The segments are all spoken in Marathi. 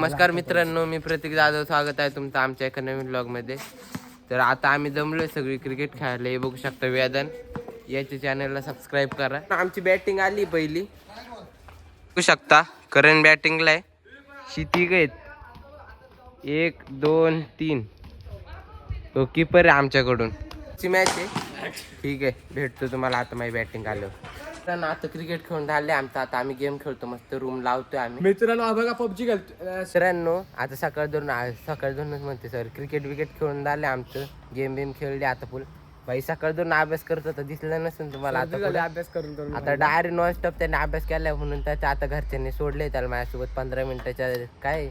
नमस्कार मित्रांनो मी प्रतीक जाधव. स्वागत आहे तुमचं आमच्या एका नवीन ब्लॉगमध्ये तर आता आम्ही जमलोय सगळी क्रिकेट खेळायला. हे बघू शकता वेदन याच्या चॅनलला सबस्क्राईब करा. आमची बॅटिंग आली पहिली. बघू शकता करण बॅटिंगला आहे. शितिक आहेत. एक दोन तीन. तो किपर आहे आमच्याकडून. मॅच आहे. ठीक आहे भेटतो तुम्हाला आता. माझी बॅटिंग आल्यावर. तर आता क्रिकेट खेळून झाले आमचं. आता आम्ही गेम खेळतो मस्त रूम लावतोय आम्ही. मित्रांनो हा बघा पबजी खेळतो मित्रांनो आता सकाळ दोन सकाळ दोनच म्हणते सर क्रिकेट विकेट खेळून झाले आमचं. गेम बेम खेळले आता फुल. भाई सकाळ दोन अभ्यास करत होता दिसलं नसेल तुम्हाला आता. अभ्यास करून करून आता डायरेक्ट नॉनस्टॉप त्याने अभ्यास केलाय म्हणून त्याच्या आता घरच्यांनी सोडले त्याला माझ्यासोबत पंधरा मिनिटाच्या काय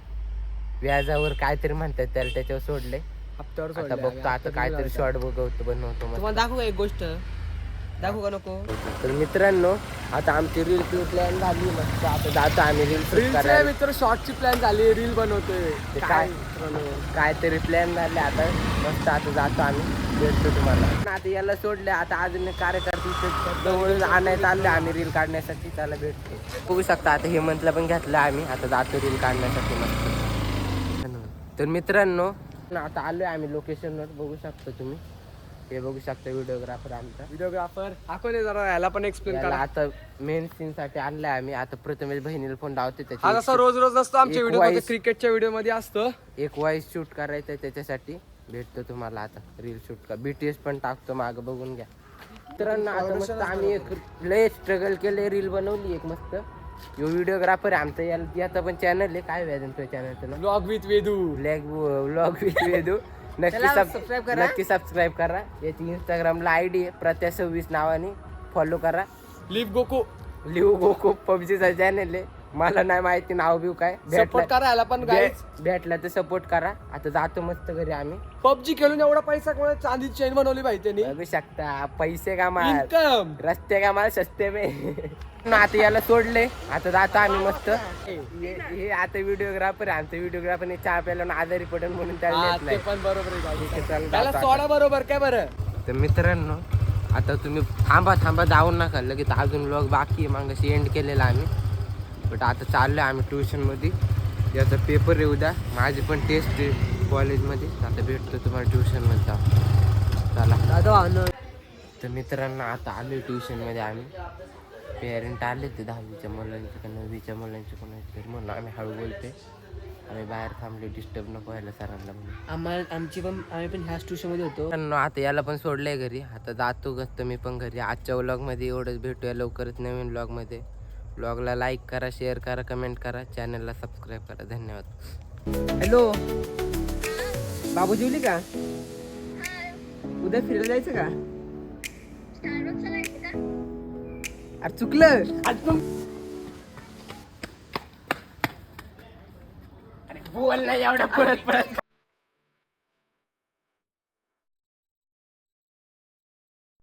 व्याजावर काहीतरी म्हणतात त्याला त्याच्यावर सोडले. हप्त्यावर आता सोडले. बघतो आता काहीतरी शॉर्ट बघवतो बनवतो मग तुम्हाला दाखवू का एक गोष्ट? दाखवू का नको? तर मित्रांनो आता आमची रील प्लॅन झाली मस्त. आता जातो आम्ही रील करायला. मित्र शॉर्टची प्लॅन झाली रील बनवतोय. ते काय काहीतरी प्लॅन झाले आता. मस्त आता जातो आम्ही. भेटतो तुम्हाला. आता याला सोडले आता अजून कार्यकर्ते जवळ आणायला आले आम्ही रील काढण्यासाठी. त्याला भेटतो. बघू शकता आता हेमंतला पण घेतलं आम्ही. आता जातो रील काढण्यासाठी मस्त. तर मित्रांनो आता आलोय आम्ही लोकेशनवर बघू शकता तुम्ही. हे बघू शकता व्हिडिओग्राफर आमचा. व्हिडिओग्राफर आपण जरा याला पण एक्सप्लेन याला करा. आता मेन सीन साठी आणलाय आम्ही. आता प्रथमेश बहिणीला फोन लावते हा त्याची जसा रोज रोज नसतो आमच्या एक व्हिडिओ क्रिकेटच्या व्हिडिओमध्ये असतं. एक वॉइस शूट करायचं त्याच्यासाठी. भेटतो तुम्हाला आता रील शूट का बीटीएस पण टाकतो माग बघून घ्या. मित्रांनो आता मस्त आम्ही एक लय स्ट्रगल केले रील बनवली एक मस्त. यो व्हिडिओग्राफर आहे आमचा याला याचा पण चॅनल आहे. काय व्याजन तो चॅनलचं नाव? Blog with Vedu black vlog with Vedu नक्की सबस्क्राईब करा. नक्की सबस्क्राईब करा. याची इंस्टाग्रामला आय डी आहे प्रत्या सव्वीस नावाने फॉलो करा. Live Goku. लिहू गोको पबजीचा चॅनल आहे. मला नाही माहिती नाव बिव काय. सपोर्ट करा याला पण भेट- भेटला तर सपोर्ट करा. आता जातो मस्त घरी आम्ही. पबजी खेळून एवढा पैसा कोणा चांदी चेन बनवली पाहिजे त्यांनी? बघू शकता. पैसे कमा इन्कम रस्ते का माल सस्ते में आता याला सोडले. आता जातो आम्ही मस्त. हे हे आता व्हिडिओग्राफर आहे. आमचा व्हिडिओग्राफर चहा प्यायला आजारी पडेल म्हणून त्याला देत ते नाही. पण बरोबर आहे ठीक त्याला जातो सोडा बरोबर काय बरं? तर मित्रांनो आता तुम्ही थांबा थांबा जाऊन नका. लगेच अजून लोक बाकी मागाशी एंड केलेला आम्ही. बट आता चाललो आम्ही ट्युशनमध्ये याचा पेपर येऊ द्या माझी पण टेस्ट आहे कॉलेजमध्ये आता भेटतो तुम्हाला ट्युशनमध्ये जाऊ चला. तर मित्रांनो आता आलो ट्युशनमध्ये आम्ही. पेरेंट आले ते दहावीच्या मुलांचे का नववीच्या मुलांचे कोणाचे तरी म्हणून आम्ही हळू बोलते आम्ही बाहेर थांबले डिस्टर्ब नको व्हायला सरांना म्हणून. आम्हाला आमची पण आम्ही पण ह्याच ट्युशनमध्ये होतो. आता याला पण सोडलंय घरी. आता जातो गस्त मी पण घरी. आजच्या व्लॉगमध्ये एवढंच भेटूया लवकरच नवीन व्लॉगमध्ये ब्लॉगला लाईक करा शेअर करा कमेंट करा चॅनलला सबस्क्राईब करा. धन्यवाद. हॅलो. बाबू जेवली का? उद्या फिरायला जायचं का? अरे चुकलं. आज पण बोल नाही एवढा परत परत.